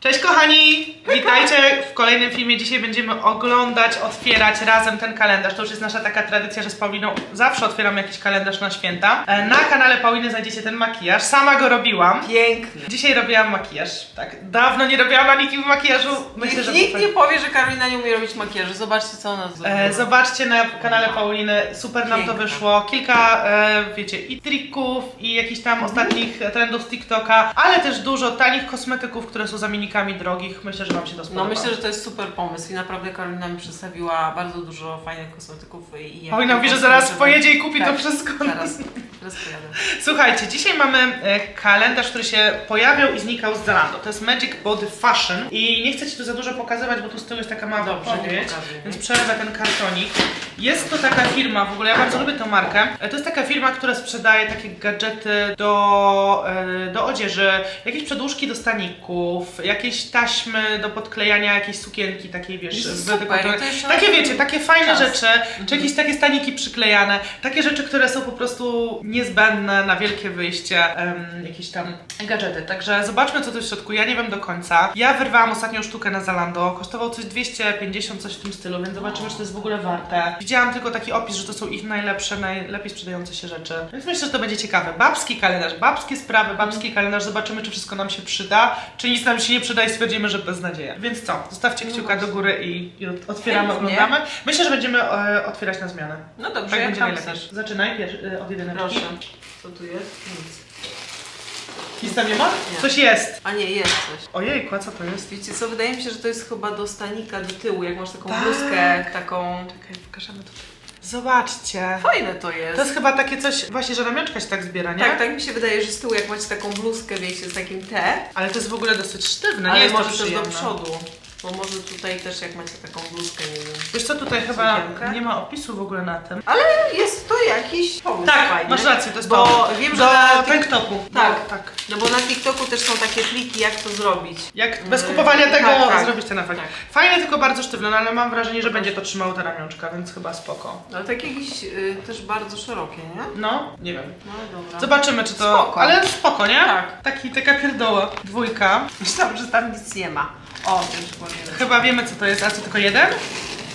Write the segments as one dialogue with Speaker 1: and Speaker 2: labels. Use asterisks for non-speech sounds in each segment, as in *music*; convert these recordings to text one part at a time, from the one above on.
Speaker 1: Cześć kochani! Witajcie w kolejnym filmie. Dzisiaj będziemy oglądać, otwierać razem ten kalendarz. To już jest nasza taka tradycja, że z Pauliną zawsze otwieramy jakiś kalendarz na święta. E, Na kanale Pauliny znajdziecie ten makijaż. Sama go robiłam.
Speaker 2: Piękny.
Speaker 1: Dzisiaj robiłam makijaż. Tak, dawno nie robiłam na nikim makijażu. Myślę, że
Speaker 2: nikt nie powie, że Karolina nie umie robić makijażu. Zobaczcie, co ona zrobiła.
Speaker 1: E, zobaczcie na kanale Pauliny, super nam to
Speaker 2: Piękne.
Speaker 1: wyszło. Kilka, e, wiecie, i trików, i jakichś tam ostatnich trendów z TikToka, ale też dużo tanich kosmetyków, które są zamiennikami drogich. Myślę, że Wam się to
Speaker 2: No
Speaker 1: spodoba.
Speaker 2: myślę, że to jest super pomysł i naprawdę Karolina mi przedstawiła bardzo dużo fajnych kosmetyków i ja
Speaker 1: Paulina mówi, że zaraz pojedzie i kupi to wszystko.
Speaker 2: Zaraz, zaraz pojadę.
Speaker 1: Słuchajcie, dzisiaj mamy e, kalendarz, który się pojawiał i znikał z Zalando. To jest Magic Body Fashion i nie chcę Ci tu za dużo pokazywać, bo tu z tyłu jest taka mała
Speaker 2: Dobrze, nie pokazuj.
Speaker 1: więc przerwę ten kartonik. Jest to taka firma, w ogóle ja bardzo lubię tę markę. E, To jest taka firma, która sprzedaje takie gadżety do, e, do odzieży, jakieś przedłużki do staników, jakieś taśmy do podklejania jakiejś sukienki takiej, wiesz, z
Speaker 2: jeszcze
Speaker 1: Takie wiecie, takie fajne
Speaker 2: czas.
Speaker 1: rzeczy, czy jakieś takie staniki przyklejane, takie rzeczy, które są po prostu niezbędne na wielkie wyjście, em, jakieś tam gadżety. Także zobaczmy, co tu jest w środku. Ja nie wiem do końca. Ja wyrwałam ostatnią sztukę na Zalando, kosztował coś 250, coś w tym stylu, więc zobaczymy, czy to jest w ogóle warte. Widziałam tylko taki opis, że to są ich najlepsze, najlepiej sprzedające się rzeczy, więc myślę, że to będzie ciekawe. Babski kalendarz, babskie sprawy, babski kalendarz, zobaczymy, czy wszystko nam się przyda, czy nic nam się nie przyda i stwierdzimy, że beznadzieja. Więc co, zostawcie kciuka do góry i, i otwieramy,
Speaker 2: Chętnie.
Speaker 1: oglądamy. Myślę, że będziemy e, otwierać na zmianę.
Speaker 2: No dobrze,
Speaker 1: Tak
Speaker 2: jak
Speaker 1: będzie
Speaker 2: tam
Speaker 1: najlepiej.
Speaker 2: chcesz.
Speaker 1: Zaczynaj pierwszy, y, od jedyneczki.
Speaker 2: Proszę. Co tu jest? Nic.
Speaker 1: Nic tam nie ma?
Speaker 2: Nie.
Speaker 1: Coś jest.
Speaker 2: A nie, jest coś.
Speaker 1: Ojejku, a co to jest?
Speaker 2: Wiecie co, wydaje mi się, że to jest chyba do stanika do tyłu, jak masz taką
Speaker 1: Tak.
Speaker 2: bluzkę, taką...
Speaker 1: Czekaj, pokażemy tutaj. Zobaczcie.
Speaker 2: Fajne to jest.
Speaker 1: To jest chyba takie coś, właśnie, że ramionczka się tak zbiera, nie?
Speaker 2: Tak, tak mi się wydaje, że z tyłu jak macie taką bluzkę, wiecie, z takim T,
Speaker 1: Ale to jest w ogóle dosyć sztywne, nie
Speaker 2: ale
Speaker 1: jest
Speaker 2: może
Speaker 1: to
Speaker 2: też do
Speaker 1: przyjemne.
Speaker 2: przodu. Bo może tutaj też jak macie taką bluzkę, nie wiem.
Speaker 1: Wiesz co, tutaj chyba nie ma opisu w ogóle na tym.
Speaker 2: Ale jest to jakiś pomysł
Speaker 1: Tak,
Speaker 2: fajny.
Speaker 1: masz rację, to jest
Speaker 2: Bo
Speaker 1: to.
Speaker 2: wiem, że
Speaker 1: Do
Speaker 2: na
Speaker 1: tanktopu.
Speaker 2: Tak.
Speaker 1: No, tak.
Speaker 2: No bo na TikToku też są takie triki, jak to zrobić.
Speaker 1: Jak bez
Speaker 2: Mm,
Speaker 1: kupowania tego
Speaker 2: tak, tak.
Speaker 1: zrobić ten efekt.
Speaker 2: Tak.
Speaker 1: Fajne, tylko bardzo sztywne, no ale mam wrażenie, że będzie to trzymało ta ramionczka, więc chyba spoko.
Speaker 2: Ale tak jakieś y, też bardzo szerokie, nie?
Speaker 1: No, nie wiem.
Speaker 2: No dobra.
Speaker 1: Zobaczymy, czy to.
Speaker 2: Spoko.
Speaker 1: Ale spoko, nie?
Speaker 2: Tak.
Speaker 1: Taki, taka pierdoła. Dwójka.
Speaker 2: Myślałam, że tam nic nie ma. O, przypomniałem.
Speaker 1: Chyba wiemy, co to jest. A co tylko jeden?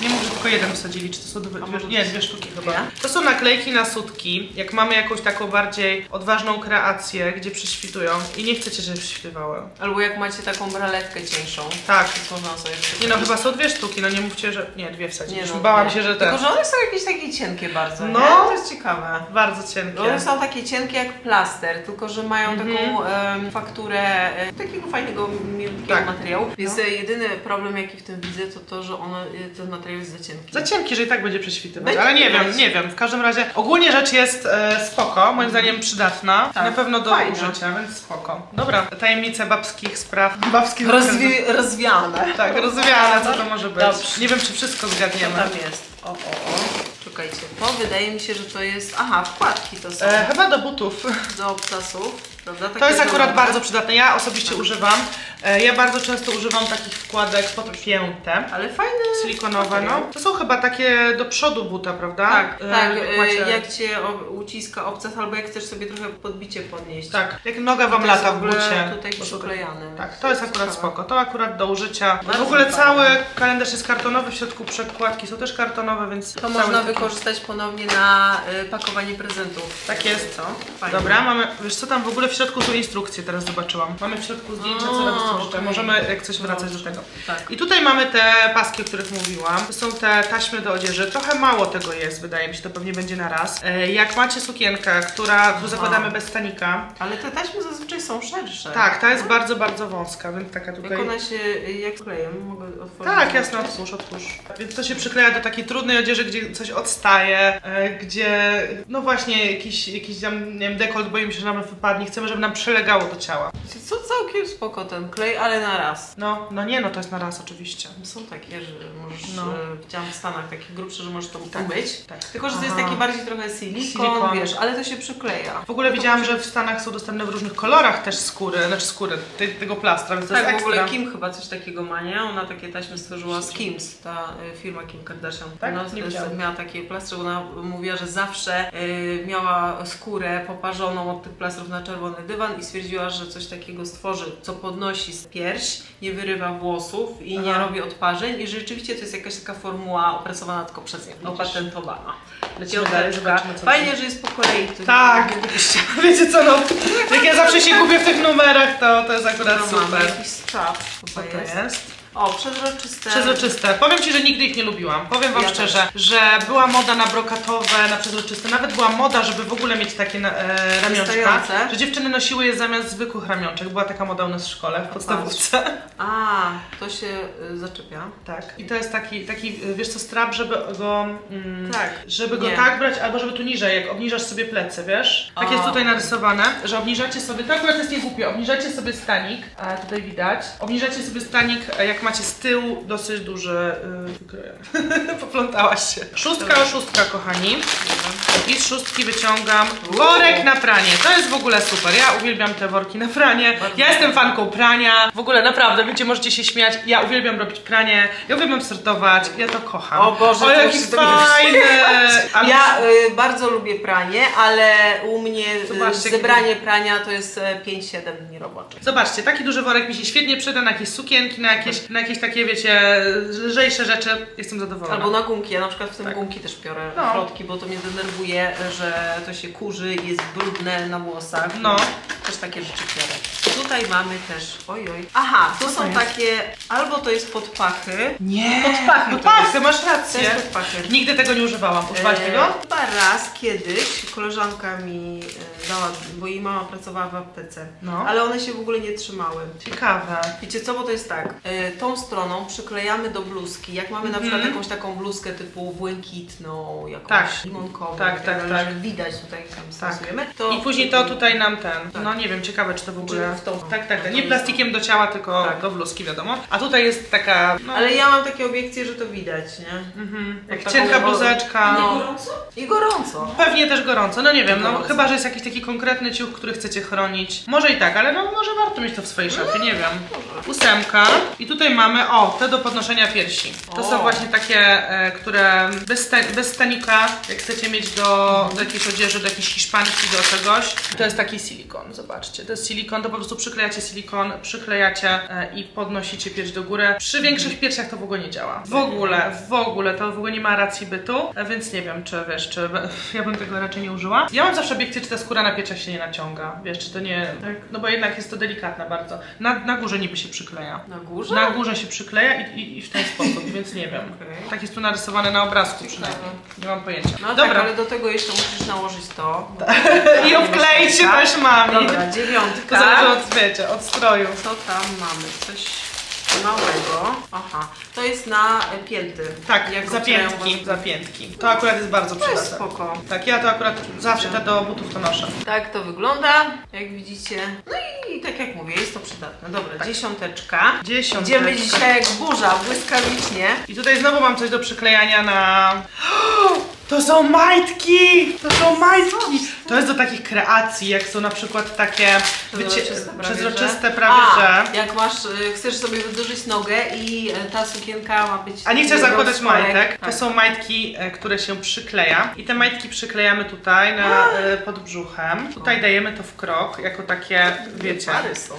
Speaker 1: Nie mów, że tylko jeden wsadzili. Czy to są dwie, dwie, nie,
Speaker 2: to
Speaker 1: dwie sztuki chyba. To są naklejki na sutki. Jak mamy jakąś taką bardziej odważną kreację, gdzie prześwitują i nie chcecie, żeby prześwitywały.
Speaker 2: Albo jak macie taką braletkę cieńszą.
Speaker 1: Tak.
Speaker 2: To można sobie
Speaker 1: Nie no, chyba są dwie sztuki, no nie mówcie, że... Nie, dwie wsadziliśmy.
Speaker 2: no,
Speaker 1: Bałam
Speaker 2: nie.
Speaker 1: się, że te...
Speaker 2: Tylko, że one są jakieś takie cienkie bardzo,
Speaker 1: No.
Speaker 2: nie? To jest ciekawe.
Speaker 1: Bardzo cienkie.
Speaker 2: One są takie cienkie jak plaster, tylko że mają
Speaker 1: Mhm.
Speaker 2: taką em, fakturę e, takiego fajnego, miękkiego
Speaker 1: Tak.
Speaker 2: materiału. Więc
Speaker 1: No.
Speaker 2: e, jedyny problem jaki w tym widzę, to to, że one, e, ten materiał jest za cienki.
Speaker 1: Za cienki, że i tak będzie prześwitywać,
Speaker 2: Będzie
Speaker 1: ale nie
Speaker 2: widać.
Speaker 1: wiem, nie wiem. W każdym razie ogólnie rzecz jest e, spoko, moim zdaniem przydatna.
Speaker 2: Tak,
Speaker 1: Na pewno do
Speaker 2: fajna.
Speaker 1: użycia, więc spoko. Dobra, tajemnice babskich spraw. Babskich
Speaker 2: Rozwi- rozwiane.
Speaker 1: Tak, rozwiane, co to może być.
Speaker 2: Dobrze.
Speaker 1: Nie wiem, czy wszystko
Speaker 2: Co
Speaker 1: zgadniemy.
Speaker 2: tam jest? O, o, o. Czekajcie, to wydaje mi się, że to jest... Aha, wkładki to są
Speaker 1: E, chyba do butów.
Speaker 2: do obcasów, prawda?
Speaker 1: To
Speaker 2: Takie
Speaker 1: jest akurat bardzo przydatne. Ja osobiście używam. E, ja bardzo często używam takich wkładek podpięte.
Speaker 2: Ale fajne...
Speaker 1: Silikonowe, no. To są chyba takie do przodu buta, prawda?
Speaker 2: Tak,
Speaker 1: E,
Speaker 2: tak,
Speaker 1: jak
Speaker 2: e,
Speaker 1: macie-
Speaker 2: jak cię o- uciska obcas, albo jak chcesz sobie trochę podbicie podnieść.
Speaker 1: Tak, jak noga wam
Speaker 2: To jest
Speaker 1: lata
Speaker 2: w
Speaker 1: w
Speaker 2: ogóle
Speaker 1: bucie.
Speaker 2: tutaj
Speaker 1: Bo to-
Speaker 2: przyklejane.
Speaker 1: Tak, to jest akurat
Speaker 2: Ciekawe.
Speaker 1: spoko. To akurat do użycia. w
Speaker 2: Bardzo
Speaker 1: ogóle
Speaker 2: fajne.
Speaker 1: cały kalendarz jest kartonowy, w środku przekładki są też kartonowe, więc
Speaker 2: To
Speaker 1: cały
Speaker 2: można
Speaker 1: taki-
Speaker 2: wykorzystać ponownie na y, pakowanie prezentów.
Speaker 1: Tak jest.
Speaker 2: Co? Fajnie.
Speaker 1: Dobra, mamy, wiesz co tam w ogóle w środku są instrukcje, teraz zobaczyłam. Mamy w środku zdjęcia, co
Speaker 2: A,
Speaker 1: robić z
Speaker 2: okej.
Speaker 1: Możemy jak coś wracać do tego.
Speaker 2: Tak.
Speaker 1: I tutaj mamy te paski, o których mówiłam. To są te taśmy do odzieży. Trochę mało tego jest, wydaje mi się, to pewnie będzie na raz. E, Jak macie sukienkę, która tu zakładamy bez stanika.
Speaker 2: Ale te taśmy zazwyczaj są szersze.
Speaker 1: Tak, ta jest bardzo, bardzo wąska, więc taka tutaj...
Speaker 2: Jak ona się, y, jak kleję, mogę otworzyć?
Speaker 1: Tak, jasno, otwórz, otwórz. Więc to się przykleja do takiej trudnej odzieży, gdzie coś odstaje, e, gdzie no właśnie jakiś, jakiś tam, nie wiem, dekolt, boimy się, że nam wypadnie, chcemy, żeby nam przylegało do ciała.
Speaker 2: Co całkiem spoko ten klej, ale na raz.
Speaker 1: No, no nie, no to jest na raz oczywiście.
Speaker 2: Są takie, że możesz,
Speaker 1: No.
Speaker 2: no. widziałam w Stanach takie grubsze, że możesz to
Speaker 1: Tak.
Speaker 2: umyć.
Speaker 1: Tak.
Speaker 2: Tylko, że to jest
Speaker 1: Aha.
Speaker 2: taki bardziej trochę silikon,
Speaker 1: Silikon.
Speaker 2: wiesz, ale to się przykleja.
Speaker 1: W ogóle widziałam, że w Stanach są dostępne w różnych kolorach też skóry, znaczy skóry, te, tego plastra, więc to
Speaker 2: Tak,
Speaker 1: jest
Speaker 2: w ogóle. Kim chyba coś takiego ma, nie? Ona takie taśmy stworzyła z Kim's, ta y, firma Kim Kardashian.
Speaker 1: Tak?
Speaker 2: Ona
Speaker 1: Nie widziałam.
Speaker 2: miała takie plastry, ona mówiła, że zawsze y, miała skórę poparzoną od tych plastrów na czerwono dywan i stwierdziła, że coś takiego stworzy, co podnosi z pierś, nie wyrywa włosów i nie
Speaker 1: Aha.
Speaker 2: robi odparzeń i rzeczywiście to jest jakaś taka formuła opracowana tylko przez nią, opatentowana.
Speaker 1: Lecimy dalej, zobaczymy co
Speaker 2: Fajnie, że jest po kolei. To
Speaker 1: Tak.
Speaker 2: nie. *laughs*
Speaker 1: Wiecie co, no, jak ja zawsze się gubię w tych numerach, to, to jest akurat
Speaker 2: No, mamy
Speaker 1: super.
Speaker 2: jakiś strap.
Speaker 1: Co to
Speaker 2: jest.
Speaker 1: jest?
Speaker 2: O, przezroczyste.
Speaker 1: Przezroczyste. Powiem Ci, że nigdy ich nie lubiłam. Powiem Wam
Speaker 2: Ja
Speaker 1: szczerze, że była moda na brokatowe, na przezroczyste. Nawet była moda, żeby w ogóle mieć takie na- e, ramionczka.
Speaker 2: Wystające.
Speaker 1: Że dziewczyny nosiły je zamiast zwykłych ramionczek. Była taka moda u nas w szkole, w podstawówce.
Speaker 2: A, to się y, zaczepia.
Speaker 1: Tak. I to jest taki, taki y, wiesz co, strap, żeby go... Mm,
Speaker 2: Tak.
Speaker 1: Żeby go
Speaker 2: Nie.
Speaker 1: tak brać, albo żeby tu niżej, jak obniżasz sobie plecy, wiesz? Tak jest
Speaker 2: O.
Speaker 1: tutaj narysowane, że obniżacie sobie, to akurat jest niegłupie, obniżacie sobie stanik, a tutaj widać, obniżacie sobie stanik, e, jak macie z tyłu dosyć duży yy. *laughs* Poplątałaś się. Szóstka o szóstka, kochani. I z szóstki wyciągam worek na pranie. To jest w ogóle super. Ja uwielbiam te worki na pranie. Ja jestem fanką prania. W ogóle naprawdę, wiecie, możecie się śmiać. Ja uwielbiam robić pranie. Ja uwielbiam sortować. Ja to kocham.
Speaker 2: O Boże,
Speaker 1: o
Speaker 2: to
Speaker 1: jaki fajny! *laughs* Ale
Speaker 2: Ja y, bardzo lubię pranie, ale u mnie y,
Speaker 1: Zobaczcie,
Speaker 2: zebranie prania to jest y, 5-7 dni roboczych.
Speaker 1: Zobaczcie, taki duży worek mi się świetnie przyda na jakieś sukienki, na jakieś, na jakieś takie, wiecie, lżejsze rzeczy. Jestem zadowolona.
Speaker 2: Albo na gumki, ja na przykład w tym
Speaker 1: Tak.
Speaker 2: gumki też biorę
Speaker 1: No.
Speaker 2: środki, bo to mnie denerwuje, że to się kurzy i jest brudne na włosach.
Speaker 1: No.
Speaker 2: Też takie rzeczy biorę. Tutaj mamy też, oj oj. Aha, to
Speaker 1: to
Speaker 2: są
Speaker 1: jest?
Speaker 2: takie, albo to jest pod pachy.
Speaker 1: Nie,
Speaker 2: Pod pachy
Speaker 1: pod
Speaker 2: to
Speaker 1: pachy, masz
Speaker 2: To
Speaker 1: rację.
Speaker 2: jest pod pachy.
Speaker 1: Nigdy tego nie używałam. Używałaś
Speaker 2: E,
Speaker 1: tego?
Speaker 2: Chyba raz kiedyś koleżanka mi e, dała, bo jej mama pracowała w aptece,
Speaker 1: No.
Speaker 2: ale one się w ogóle nie trzymały.
Speaker 1: Ciekawe.
Speaker 2: Wiecie co, bo to jest tak, e, tą stroną przyklejamy do bluzki, jak mamy na przykład
Speaker 1: Mhm.
Speaker 2: jakąś taką bluzkę typu błękitną, jakąś
Speaker 1: Tak.
Speaker 2: limonkową,
Speaker 1: Tak, tak,
Speaker 2: że
Speaker 1: tak.
Speaker 2: widać tutaj tam
Speaker 1: Tak.
Speaker 2: stosujemy, to
Speaker 1: I później to tutaj nam ten.
Speaker 2: Tak.
Speaker 1: No nie wiem, ciekawe czy to w ogóle.
Speaker 2: W tą-
Speaker 1: Tak, tak,
Speaker 2: no
Speaker 1: tak. Nie plastikiem do ciała, tylko
Speaker 2: Tak.
Speaker 1: do bluzki, wiadomo. A tutaj jest taka. No,
Speaker 2: Ale ja mam takie obiekcje, że to widać, nie?
Speaker 1: mhm, jak cienka bluzeczka.
Speaker 2: No. I gorąco.
Speaker 1: Pewnie też gorąco, no nie wiem, no
Speaker 2: Gorąco.
Speaker 1: chyba, że jest jakiś taki konkretny ciuch, który chcecie chronić. Może i tak, ale no może warto mieć to w swojej szafie, nie wiem. Ósemka. I tutaj mamy, o, te do podnoszenia piersi. To
Speaker 2: O.
Speaker 1: są właśnie takie, e, które bez, sta bez stanika, jak chcecie mieć do, do jakiejś odzieży, do jakiejś hiszpanki, do czegoś. To jest taki silikon, zobaczcie. To jest silikon, to po prostu przyklejacie silikon, przyklejacie e, i podnosicie pierś do góry. Przy większych piersiach to w ogóle nie działa. W ogóle, w ogóle, to w ogóle nie ma racji bytu, e, więc nie wiem, czy wiesz, czy *laughs* ja bym tego raczej nie użyła. Ja mam zawsze obiekcję, czy ta skóra na piersiach się nie naciąga. Wiesz, czy to nie, no bo jednak jest to delikatna bardzo. Na, na górze niby się przykleja.
Speaker 2: Na górze?
Speaker 1: Na górze się przykleja i, i, i w ten sposób, więc nie wiem.
Speaker 2: Okej.
Speaker 1: Tak jest tu narysowane na obrazku przynajmniej. Nie mam pojęcia.
Speaker 2: No tak,
Speaker 1: Dobra.
Speaker 2: ale do tego jeszcze musisz nałożyć to. *laughs*
Speaker 1: I obkleić się taśmami.
Speaker 2: Dobra,
Speaker 1: To
Speaker 2: dziewiątka.
Speaker 1: zależy od, wiecie, od stroju.
Speaker 2: Co tam mamy? Coś małego. Aha, to jest na e, pięty.
Speaker 1: Tak,
Speaker 2: Jak
Speaker 1: zapiętki, zapiętki. To akurat jest bardzo
Speaker 2: To jest
Speaker 1: przydatne.
Speaker 2: spoko.
Speaker 1: Tak, ja to akurat zawsze te do butów to noszę.
Speaker 2: Tak to wygląda, jak widzicie. No i tak jak mówię, jest to przydatne. Dobra, dziesiąteczka.
Speaker 1: Dziesiąteczka.
Speaker 2: Idziemy dzisiaj jak burza, błyskawicznie.
Speaker 1: I tutaj znowu mam coś do przyklejania na... *gasps* To są majtki! To są majtki! To jest do takich kreacji, jak są na przykład takie wycie...
Speaker 2: Przezroczyste prawie,
Speaker 1: przezroczyste
Speaker 2: że.
Speaker 1: prawie,
Speaker 2: A,
Speaker 1: że...
Speaker 2: jak masz, y, chcesz sobie wydłużyć nogę i e, ta sukienka ma być...
Speaker 1: A nie chcesz zakładać majtek? To
Speaker 2: Tak.
Speaker 1: są majtki, e, które się przykleja. I te majtki przyklejamy tutaj na, e, pod brzuchem. Tutaj dajemy to w krok, jako takie, wiecie,
Speaker 2: Pary są.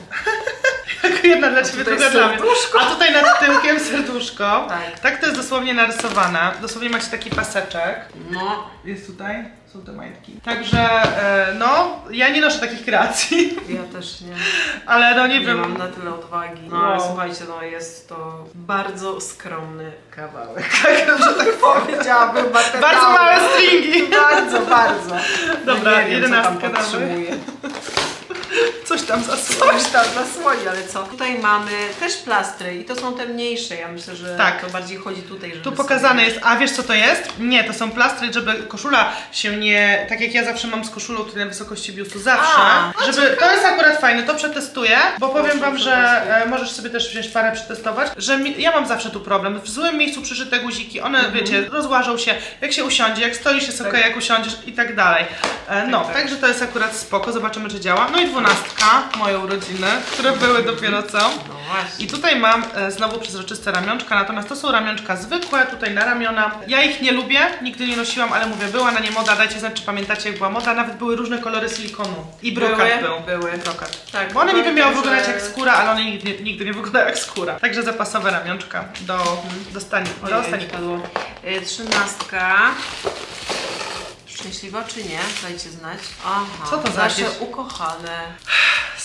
Speaker 2: *laughs*
Speaker 1: jako jedna dla Ciebie,
Speaker 2: tutaj
Speaker 1: druga dla mnie.
Speaker 2: serduszko.
Speaker 1: A tutaj nad tyłkiem serduszko.
Speaker 2: Tak.
Speaker 1: Tak to jest dosłownie narysowane. Dosłownie macie taki paseczek.
Speaker 2: No,
Speaker 1: Jest tutaj, te majtki. Także, e, no, ja nie noszę takich kreacji, *laughs*
Speaker 2: ja też nie.
Speaker 1: ale no nie,
Speaker 2: Nie
Speaker 1: wiem.
Speaker 2: mam na tyle odwagi. No ale
Speaker 1: Wow.
Speaker 2: słuchajcie, no jest to bardzo skromny kawałek. *laughs*
Speaker 1: Tak, że tak
Speaker 2: Powiedziałabym
Speaker 1: Bardzo małe stringi.
Speaker 2: Bardzo, bardzo.
Speaker 1: Dobra,
Speaker 2: no nie wiem,
Speaker 1: jedenastkę
Speaker 2: co tam
Speaker 1: damy.
Speaker 2: podtrzymuje. *laughs*
Speaker 1: Coś tam zasłoni.
Speaker 2: Coś tam zasłoni, ale co? Tutaj mamy też plastry i to są te mniejsze. Ja myślę, że
Speaker 1: Tak.
Speaker 2: to bardziej chodzi tutaj, żeby
Speaker 1: Tu
Speaker 2: sobie-
Speaker 1: pokazane jest, a wiesz co to jest? Nie, to są plastry, żeby koszula się nie, tak jak ja zawsze mam z koszulą tutaj na wysokości biustu, zawsze,
Speaker 2: A, a
Speaker 1: żeby, to jest akurat fajne, to przetestuję, bo powiem wam, że e, możesz sobie też wziąć parę przetestować, że mi, ja mam zawsze tu problem, w złym miejscu przyszyte guziki, one
Speaker 2: Mhm.
Speaker 1: wiecie, rozłażą się, jak się usiądzie, jak stoisz jest
Speaker 2: Tak.
Speaker 1: ok, jak usiądziesz i tak dalej. E, no,
Speaker 2: tak.
Speaker 1: także to jest akurat spoko, zobaczymy czy działa. No i dwunastka, na moje urodziny, które były dopiero co.
Speaker 2: No właśnie.
Speaker 1: I tutaj mam e, znowu przezroczyste ramionczka, natomiast to są ramionczka zwykłe, tutaj na ramiona. Ja ich nie lubię, nigdy nie nosiłam, ale mówię, była na nie moda, dajcie znać, czy pamiętacie jak była moda, nawet były różne kolory silikonu. I brokat był.
Speaker 2: Były.
Speaker 1: Brokat.
Speaker 2: Tak,
Speaker 1: Bo one niby miały
Speaker 2: takie,
Speaker 1: wyglądać
Speaker 2: że-
Speaker 1: jak skóra, ale one nigdy, nigdy nie wyglądają jak skóra. Także zapasowe ramionczka do, do, stani, do
Speaker 2: Ojej,
Speaker 1: staników.
Speaker 2: padło. Y, Trzynastka. Szczęśliwa czy nie? Dajcie znać. Aha.
Speaker 1: Co to za
Speaker 2: Nasze
Speaker 1: jakieś-
Speaker 2: ukochane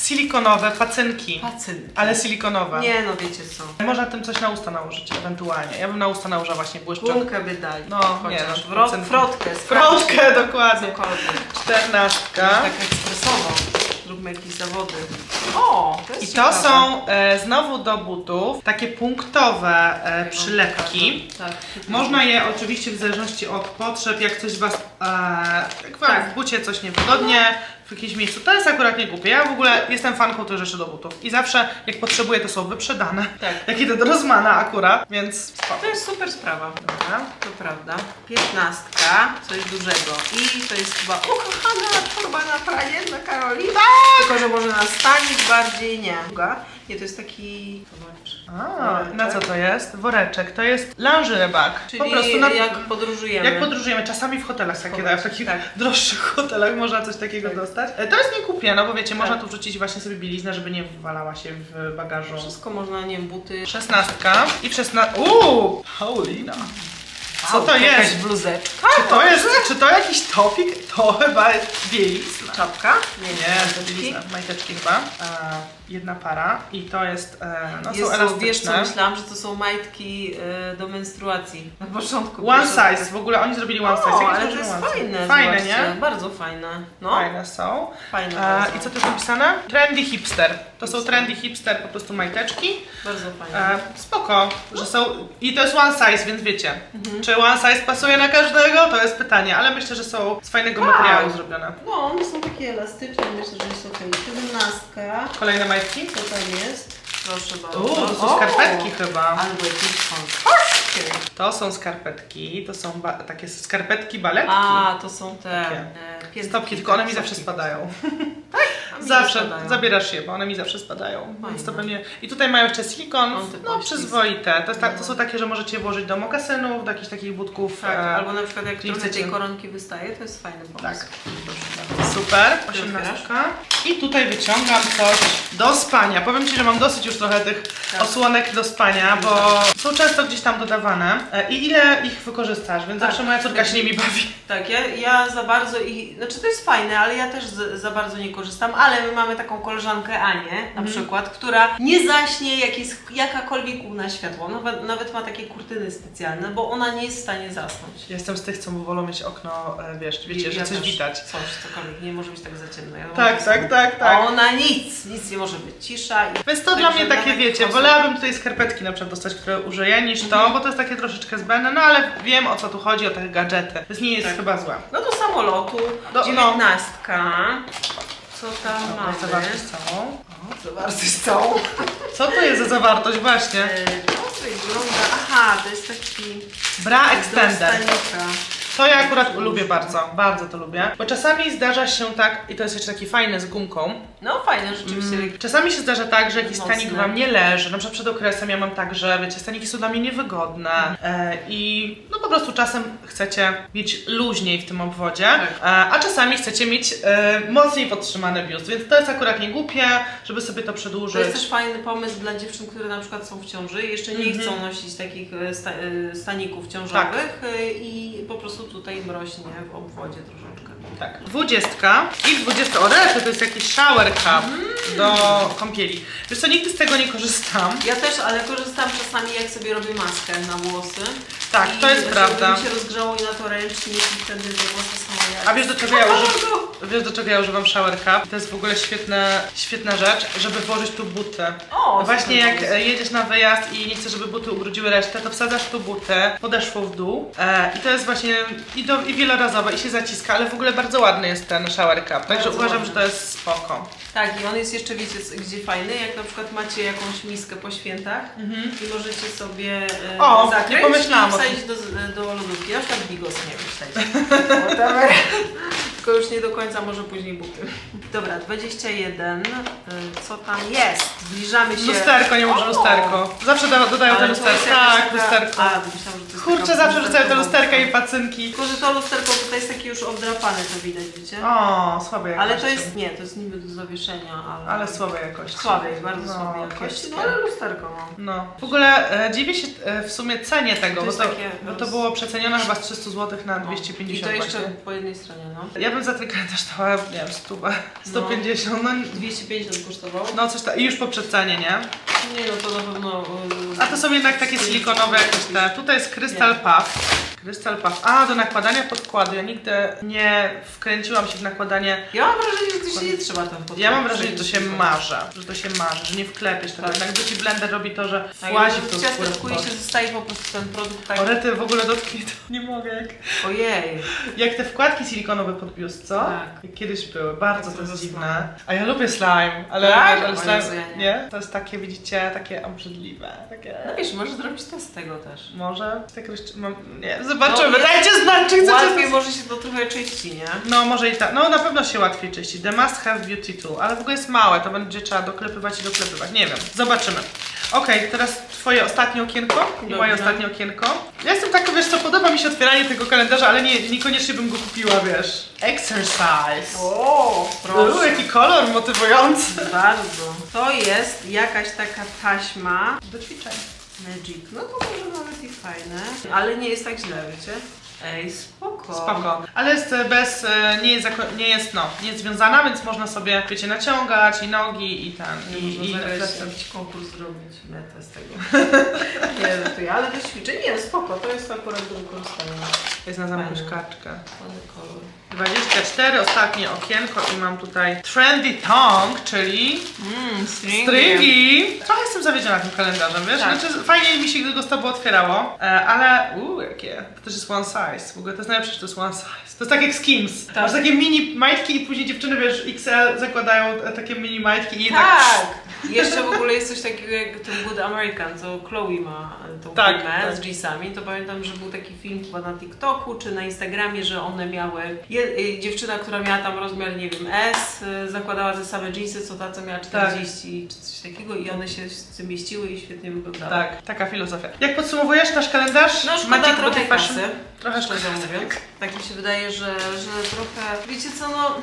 Speaker 1: Silikonowe pacynki.
Speaker 2: pacynki.
Speaker 1: Ale silikonowe.
Speaker 2: Nie no, wiecie co.
Speaker 1: Można tym coś na usta nałożyć, ewentualnie. Ja bym na usta nałożyła właśnie błyszczek.
Speaker 2: Gumkę by dali.
Speaker 1: No, nie
Speaker 2: Chociaż.
Speaker 1: no,
Speaker 2: Wro-
Speaker 1: pacynki.
Speaker 2: frotkę.
Speaker 1: Frotkę, dokładnie.
Speaker 2: Cokolwiek.
Speaker 1: Czternastka.
Speaker 2: Tak ekspresowo. Zróbmy jakieś zawody. O, to jest
Speaker 1: I to
Speaker 2: ciekawe.
Speaker 1: są e, znowu do butów takie punktowe e, przylepki.
Speaker 2: Tak.
Speaker 1: Można je oczywiście w zależności od potrzeb, jak coś was, e, jak wam
Speaker 2: Tak.
Speaker 1: w bucie coś niewygodnie, w jakimś miejscu. To jest akurat nie głupie. Ja w ogóle jestem fanką tych rzeczy do butów. I zawsze jak potrzebuję, to są wyprzedane.
Speaker 2: Tak.
Speaker 1: Jak idę do Rozmana akurat, więc spoko.
Speaker 2: To jest super sprawa.
Speaker 1: Dobra.
Speaker 2: To prawda. Piętnastka, coś dużego. I to jest chyba ukochana torba na pranie dla Karoli. Tylko, że może na stanik bardziej nie. Druga. Nie, to jest taki... Zobacz.
Speaker 1: A, na co to jest? Woreczek. To jest lingerie bag.
Speaker 2: Czyli
Speaker 1: po prostu na,
Speaker 2: jak podróżujemy.
Speaker 1: Jak podróżujemy, czasami w hotelach takie w takich
Speaker 2: tak.
Speaker 1: droższych *laughs* hotelach można coś takiego
Speaker 2: Tak.
Speaker 1: Dostać. E, To jest nie kupię, no bo wiecie, można
Speaker 2: Tak.
Speaker 1: tu wrzucić właśnie sobie bieliznę, żeby nie wywalała się w bagażu.
Speaker 2: Wszystko można, nie wiem, buty.
Speaker 1: Szesnastka i w szesna... Uuu, Paulina. Co to
Speaker 2: Jakaś
Speaker 1: jest?
Speaker 2: bluzeczka?
Speaker 1: Czy to jest, czy to jakiś topik? To chyba jest bielizna.
Speaker 2: Czapka?
Speaker 1: Nie, to bielizna, majteczki chyba. E, jedna para i to jest, e, no są
Speaker 2: Jezu, wiesz co,
Speaker 1: elastyczne.
Speaker 2: myślałam, że to są majtki y, do menstruacji. Na początku.
Speaker 1: One size, w ogóle oni zrobili one size.
Speaker 2: O,
Speaker 1: Jak
Speaker 2: ale to
Speaker 1: zrobili
Speaker 2: jest
Speaker 1: one size?
Speaker 2: fajne,
Speaker 1: Fajne,
Speaker 2: zobaczcie.
Speaker 1: nie?
Speaker 2: Bardzo fajne. No,
Speaker 1: Fajne są.
Speaker 2: fajne
Speaker 1: E,
Speaker 2: bardzo.
Speaker 1: I co tu jest napisane? Trendy hipster. To są trendy hipster, po prostu majteczki.
Speaker 2: Bardzo fajne.
Speaker 1: E, spoko, że są. I to jest one size, więc wiecie.
Speaker 2: Mhm.
Speaker 1: Czy one size pasuje na każdego? To jest pytanie, ale myślę, że są z fajnego
Speaker 2: Tak.
Speaker 1: materiału zrobione.
Speaker 2: No, one są takie elastyczne, myślę, że jest okej. Siedemnastka.
Speaker 1: Kolejne majtki.
Speaker 2: Co tam jest? Proszę bardzo.
Speaker 1: To są
Speaker 2: O!
Speaker 1: skarpetki chyba.
Speaker 2: Albo jakieś.
Speaker 1: To są skarpetki, to są ba- takie skarpetki baletki.
Speaker 2: A, to są te
Speaker 1: Takie.
Speaker 2: e.
Speaker 1: Stopki, tylko one mi
Speaker 2: Stopki.
Speaker 1: zawsze spadają.
Speaker 2: Mi *laughs*
Speaker 1: Zawsze
Speaker 2: spadają.
Speaker 1: zabierasz je, bo one mi zawsze spadają. Więc to pewnie. I tutaj mają jeszcze silikon. No, przyzwoite. To, tak, to
Speaker 2: No.
Speaker 1: są takie, że możecie je włożyć do mokasynów, do jakichś takich budków.
Speaker 2: Tak,
Speaker 1: e,
Speaker 2: albo na przykład jak trochę
Speaker 1: chcecie-
Speaker 2: tej koronki wystaje, to jest fajny pomysł.
Speaker 1: Tak. Super, osiemnastka. I tutaj wyciągam coś do spania. Powiem Ci, że mam dosyć już trochę tych
Speaker 2: Tak.
Speaker 1: osłonek do spania, bo są często gdzieś tam dodawane. E, I ile ich wykorzystasz? Więc
Speaker 2: Tak.
Speaker 1: zawsze moja córka się nimi bawi.
Speaker 2: Tak, ja, ja za bardzo i znaczy to jest fajne, ale ja też za bardzo nie korzystam, ale my mamy taką koleżankę Anię na
Speaker 1: Mhm.
Speaker 2: przykład, która nie zaśnie jak jest jakakolwiek łuna światło, nawet, nawet ma takie kurtyny specjalne, bo ona nie jest w stanie zasnąć.
Speaker 1: Jestem z tych, co wolą mieć okno, e, wiesz, wiecie,
Speaker 2: Ja
Speaker 1: że coś widać.
Speaker 2: Coś, cokolwiek, nie może być tak za ciemno. Ja
Speaker 1: Tak, tak,
Speaker 2: sobie-
Speaker 1: tak,
Speaker 2: A
Speaker 1: tak.
Speaker 2: ona nic, nic nie może być, cisza. I...
Speaker 1: Więc to
Speaker 2: Także
Speaker 1: dla mnie takie, wiecie,
Speaker 2: osób-
Speaker 1: wolałabym tutaj skarpetki na przykład dostać, które użyję, niż to,
Speaker 2: Mhm.
Speaker 1: bo to jest takie troszeczkę zbędne, no ale wiem o co tu chodzi, o te gadżety. Więc nie jest
Speaker 2: Tak.
Speaker 1: chyba złe.
Speaker 2: No do samolotu,
Speaker 1: Do-
Speaker 2: dziewiętnastka. Co tam mamy?
Speaker 1: Zawartość całą.
Speaker 2: Zawartość całą. *laughs*
Speaker 1: Co to jest za zawartość właśnie?
Speaker 2: E, To wygląda. Aha, to jest taki.
Speaker 1: Bra extender.
Speaker 2: stanika.
Speaker 1: To ja akurat lubię bardzo, bardzo to lubię, bo czasami zdarza się tak, i to jest jeszcze taki fajny z gumką,
Speaker 2: No fajne, rzeczywiście.
Speaker 1: Mm, Czasami się zdarza tak, że jakiś
Speaker 2: Mocne.
Speaker 1: stanik wam nie leży. Na przykład przed okresem ja mam tak, że wiecie, staniki są dla mnie niewygodne e, i no po prostu czasem chcecie mieć luźniej w tym obwodzie,
Speaker 2: Tak.
Speaker 1: e, a czasami chcecie mieć e, mocniej podtrzymany biust, więc to jest akurat nie głupie, żeby sobie to
Speaker 2: To
Speaker 1: przedłużyć.
Speaker 2: jest też fajny pomysł dla dziewczyn, które na przykład są w ciąży i jeszcze nie
Speaker 1: Mhm.
Speaker 2: chcą nosić takich e, sta, e, staników ciążowych e, i po prostu tutaj mrośnie w obwodzie troszeczkę.
Speaker 1: Tak. Dwudziestka i dwudziestka, o to jest jakiś shower cup do kąpieli. Wiesz co, nigdy z tego nie korzystam.
Speaker 2: Ja też, ale korzystam czasami jak sobie robię maskę na włosy.
Speaker 1: Tak,
Speaker 2: I
Speaker 1: to jest
Speaker 2: żeby
Speaker 1: prawda.
Speaker 2: mi się rozgrzało i na to ręcznik i wtedy te włosy są jak...
Speaker 1: A wiesz do czego ja używam? Wiesz do czego ja używam shower cup? To jest w ogóle świetne, świetna rzecz, żeby włożyć tu buty.
Speaker 2: O,
Speaker 1: Właśnie
Speaker 2: super
Speaker 1: jak e, jedziesz na wyjazd i nie chcesz, żeby buty ubrudziły resztę, to wsadzasz tu buty podeszwą w dół e, i to jest właśnie i, do, i wielorazowe i się zaciska, ale w ogóle bardzo ładny jest ten shower cup, także
Speaker 2: Bardzo
Speaker 1: uważam,
Speaker 2: ładny.
Speaker 1: że to jest spoko.
Speaker 2: Tak, i on jest jeszcze, wiecie, gdzie fajny, jak na przykład macie jakąś miskę po świętach i możecie sobie e,
Speaker 1: O, nie
Speaker 2: zakryć
Speaker 1: pomyślałam
Speaker 2: i
Speaker 1: o
Speaker 2: wsadzić do, do lodówki. Na przykład bigos, nie wiem, wsadzić. *laughs* Whatever. Tylko już nie do końca, może później buty. *laughs* Dobra, 21. Y, Co tam jest? Zbliżamy się.
Speaker 1: Lusterko, nie może
Speaker 2: O!
Speaker 1: lusterko. Zawsze da, dodają te
Speaker 2: Ale to jest
Speaker 1: lusterka.
Speaker 2: jakaś
Speaker 1: Tak,
Speaker 2: taka-
Speaker 1: lusterko.
Speaker 2: A, myślałam,
Speaker 1: Kurczę, zawsze rzucają te lusterka i pacynki.
Speaker 2: Tylko, że to lusterko tutaj jest takie już obdrapane, to widać, wiecie?
Speaker 1: O, słabe jakości.
Speaker 2: Ale to jest, nie, to jest niby do zawieszenia, ale...
Speaker 1: Ale słabej jakości.
Speaker 2: Słabej, bardzo
Speaker 1: No,
Speaker 2: słabej jakości, no ale lusterko mam.
Speaker 1: No. W ogóle e, dziwię się e, w sumie cenie tego,
Speaker 2: To
Speaker 1: bo
Speaker 2: jest
Speaker 1: to,
Speaker 2: takie
Speaker 1: bo to
Speaker 2: roz-
Speaker 1: było przecenione chyba z 300 zł na
Speaker 2: No.
Speaker 1: 250
Speaker 2: I to jeszcze
Speaker 1: właśnie.
Speaker 2: po jednej stronie, no.
Speaker 1: Ja bym za ten kalendarz dała, nie wiem, 100, 150, no,
Speaker 2: 250 kosztowało?
Speaker 1: no coś tam, i już po przecenie, nie?
Speaker 2: Nie no, to na pewno...
Speaker 1: A to są jednak takie silikonowe jakieś te, tutaj jest Crystal Puff. Crystal Puff, a do nakładania podkładu, ja nigdy nie wkręciłam się w nakładanie
Speaker 2: Ja mam wrażenie, że to się nie trzeba tam podkładać.
Speaker 1: Ja mam wrażenie, że to się marze, że to się marze, że nie wklepiesz tego.
Speaker 2: Tak.
Speaker 1: Jednak gdy ci blender robi to, że
Speaker 2: Tak,
Speaker 1: włazi w tą skórę.
Speaker 2: się zostaje po prostu ten produkt tak...
Speaker 1: Orety w ogóle dotknij to. Nie mogę. Jak,
Speaker 2: Ojej.
Speaker 1: jak te wkładki silikonowe pod biust, co?
Speaker 2: Tak.
Speaker 1: Jak kiedyś były. Bardzo to
Speaker 2: To
Speaker 1: jest dziwne. A ja lubię slime, ale,
Speaker 2: Tak?
Speaker 1: ale slime,
Speaker 2: Jezu, ja nie.
Speaker 1: nie? To jest takie, widzicie, takie obrzydliwe. Takie...
Speaker 2: No wiesz, możesz zrobić test z tego też.
Speaker 1: Może? Tak jeszcze, mam, nie, zobaczymy.
Speaker 2: No,
Speaker 1: Dajcie znać, czy chcecie.
Speaker 2: Łatwiej może się to trochę czyści, nie?
Speaker 1: No może i tak. No na pewno się łatwiej czyści. The must have beauty tool, ale w ogóle jest małe, to będzie trzeba doklepywać i doklepywać. Nie wiem. Zobaczymy. Okej, teraz twoje ostatnie okienko i
Speaker 2: Dobrze.
Speaker 1: moje ostatnie okienko. Ja jestem taka, wiesz co, podoba mi się otwieranie tego kalendarza, ale nie, niekoniecznie bym go kupiła, wiesz. Exercise.
Speaker 2: O,
Speaker 1: Uuu, jaki kolor motywujący.
Speaker 2: Bardzo. To jest jakaś taka taśma
Speaker 1: Do ćwiczeń.
Speaker 2: Magic. No to może nawet i fajne. Ale nie jest tak źle, wiecie? Ej, spoko.
Speaker 1: Spoko. Ale jest e, bez, e, nie jest, nie jest, no, nie jest związana, więc można sobie, wiecie, naciągać i nogi i ten,
Speaker 2: Nie
Speaker 1: i, i
Speaker 2: można zagrać jakiś konkurs zrobić, metę z tego. *laughs* nie, no to ja, ale do ćwiczeń nie, spoko, to jest akurat do wykorzystania.
Speaker 1: Jest na zamku
Speaker 2: Fajne.
Speaker 1: szkarczkę.
Speaker 2: Ładny kolor.
Speaker 1: 24, ostatnie okienko i mam tutaj Trendy Tongue, czyli
Speaker 2: Mmm,
Speaker 1: stringi. Trochę jestem zawiedziona tym kalendarzem, wiesz?
Speaker 2: Tak.
Speaker 1: Znaczy, fajnie mi się gdy go z tobą otwierało, e, ale uuu, jakie. To też jest one size. W ogóle to jest najlepsze, że to jest one size. To jest tak jak Skims.
Speaker 2: Tak.
Speaker 1: Masz takie mini majtki i później dziewczyny, wiesz, XL zakładają e, takie mini majtki i
Speaker 2: Tak! Jeszcze w ogóle jest coś takiego jak ten Good American, co Chloe ma e, tą
Speaker 1: Tak,
Speaker 2: filmę
Speaker 1: tak.
Speaker 2: z jeansami. To pamiętam, że był taki film chyba na TikToku czy na Instagramie, że one miały. Je, y, dziewczyna, która miała tam rozmiar, nie wiem, S, y, zakładała te same jeansy, co ta, co miała 40 czy coś takiego i one się z tym mieściły i świetnie wyglądały.
Speaker 1: Tak, taka filozofia. Jak podsumowujesz nasz kalendarz?
Speaker 2: No szkoda
Speaker 1: Magic
Speaker 2: trochę kasy,
Speaker 1: Trochę
Speaker 2: szczerze
Speaker 1: szkoda.
Speaker 2: mówiąc. Tak mi się wydaje, że, że trochę, wiecie co, no,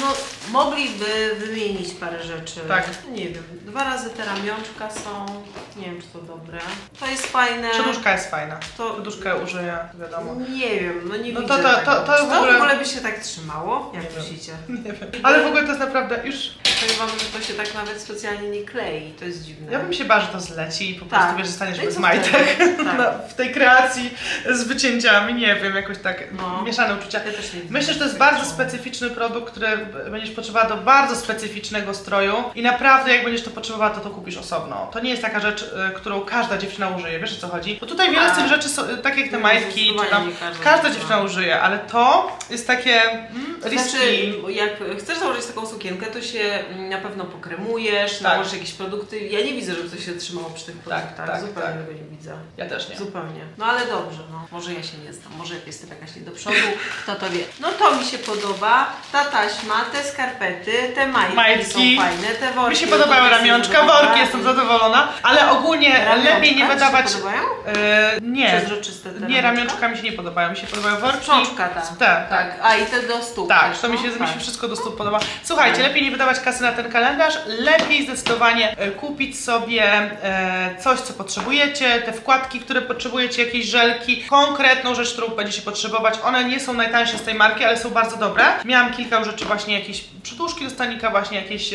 Speaker 2: no mogliby wymienić parę rzeczy.
Speaker 1: Tak.
Speaker 2: Nie wiem, dwa razy te ramionczka są, nie wiem czy to dobre. To jest fajne.
Speaker 1: Przeduszka jest fajna.
Speaker 2: To-
Speaker 1: Przeduszkę użyję, wiadomo.
Speaker 2: Nie wiem, no nie
Speaker 1: No
Speaker 2: widzę
Speaker 1: to- to-
Speaker 2: tego.
Speaker 1: to- to
Speaker 2: Czy
Speaker 1: w ogóle-
Speaker 2: by się tak trzymało? Jak
Speaker 1: Nie wiem.
Speaker 2: myślicie? *laughs*
Speaker 1: Nie wiem. Ale w ogóle to jest naprawdę już...
Speaker 2: Powiem wam, że to się tak nawet specjalnie nie klei, to jest dziwne.
Speaker 1: Ja bym się bała, że to zleci i po
Speaker 2: Tak.
Speaker 1: prostu wiesz, zostaniesz
Speaker 2: No i
Speaker 1: bez
Speaker 2: co
Speaker 1: majtek
Speaker 2: wtedy? *laughs* Tak.
Speaker 1: no, w tej kreacji z wycięciami, nie wiem, jakoś tak
Speaker 2: No.
Speaker 1: mieszane uczucia.
Speaker 2: Ja też nie
Speaker 1: Myślę, że to jest bardzo specyficzny produkt, który będziesz potrzebowała do bardzo specyficznego stroju i naprawdę jak będziesz to potrzebowała, to to kupisz osobno. To nie jest taka rzecz, y, którą każda dziewczyna użyje, wiesz o co chodzi? Bo tutaj wiele z
Speaker 2: Tak.
Speaker 1: tych rzeczy, są, y, tak jak te
Speaker 2: No,
Speaker 1: majtki, czy
Speaker 2: zdecydowanie
Speaker 1: tam,
Speaker 2: nie każda
Speaker 1: każda
Speaker 2: dziewczyna.
Speaker 1: dziewczyna użyje, ale to jest takie mm, risky.
Speaker 2: Znaczy, jak chcesz założyć taką sukienkę, to się mm, na pewno pokremujesz,
Speaker 1: Tak.
Speaker 2: nałożysz jakieś produkty. Ja nie widzę, żeby to się trzymało przy tych produktach.
Speaker 1: tak,
Speaker 2: Zupełnie
Speaker 1: tak.
Speaker 2: tego nie widzę.
Speaker 1: Ja też nie.
Speaker 2: Zupełnie. No ale dobrze, no. Może ja się nie znam, może jak jestem jakaś nie do przodu, *laughs* kto to wie. No to mi się podoba, ta taśma, te skarpety, te majtki,
Speaker 1: Majtki.
Speaker 2: są fajne, te worki.
Speaker 1: Mi się podobają ramionczka, worki, jestem zadowolona, ale ogólnie
Speaker 2: Ramionczka
Speaker 1: lepiej nie
Speaker 2: ci się
Speaker 1: wydawać...
Speaker 2: podobają?
Speaker 1: E, nie,
Speaker 2: Przezroczyste te
Speaker 1: nie,
Speaker 2: ramionczka?
Speaker 1: mi się nie podobają, mi się podobają worki.
Speaker 2: Sprzączka ta.
Speaker 1: Tak, tak.
Speaker 2: Tak, a i te do stóp
Speaker 1: Tak,
Speaker 2: też,
Speaker 1: to mi
Speaker 2: no?
Speaker 1: się, mi
Speaker 2: Tak.
Speaker 1: się wszystko do stóp podoba. Słuchajcie,
Speaker 2: Tak.
Speaker 1: lepiej nie wydawać kasy na ten kalendarz, lepiej zdecydowanie e, kupić sobie e, coś, co potrzebujecie, te wkładki, które potrzebujecie, jakieś żelki, konkretną rzecz, którą będziecie potrzebować. One nie są najtańsze z tej marki, ale są bardzo dobre. Miałam kilka rzeczy, właśnie jakieś przytuszki do stanika, właśnie jakieś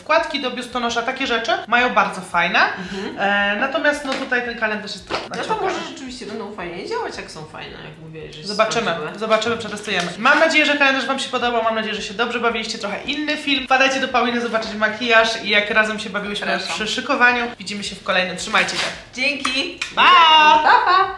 Speaker 1: wkładki do biustonosza, takie rzeczy. Mają bardzo fajne. E, natomiast no tutaj ten kalendarz jest trochę
Speaker 2: Mhm. No to może rzeczywiście będą fajnie działać, jak są fajne, jak mówiłeś, że się
Speaker 1: Zobaczymy,
Speaker 2: sprawdziły.
Speaker 1: zobaczymy, przetestujemy. Mam nadzieję, że kalendarz Wam się podobał, mam nadzieję, że się dobrze bawiliście, trochę inny film. Wpadajcie do Pauliny zobaczyć makijaż i jak razem się bawiłyśmy
Speaker 2: Zapraszam.
Speaker 1: przy szykowaniu. Widzimy się w kolejnym, trzymajcie się.
Speaker 2: Dzięki!
Speaker 1: Pa!
Speaker 2: Pa, pa!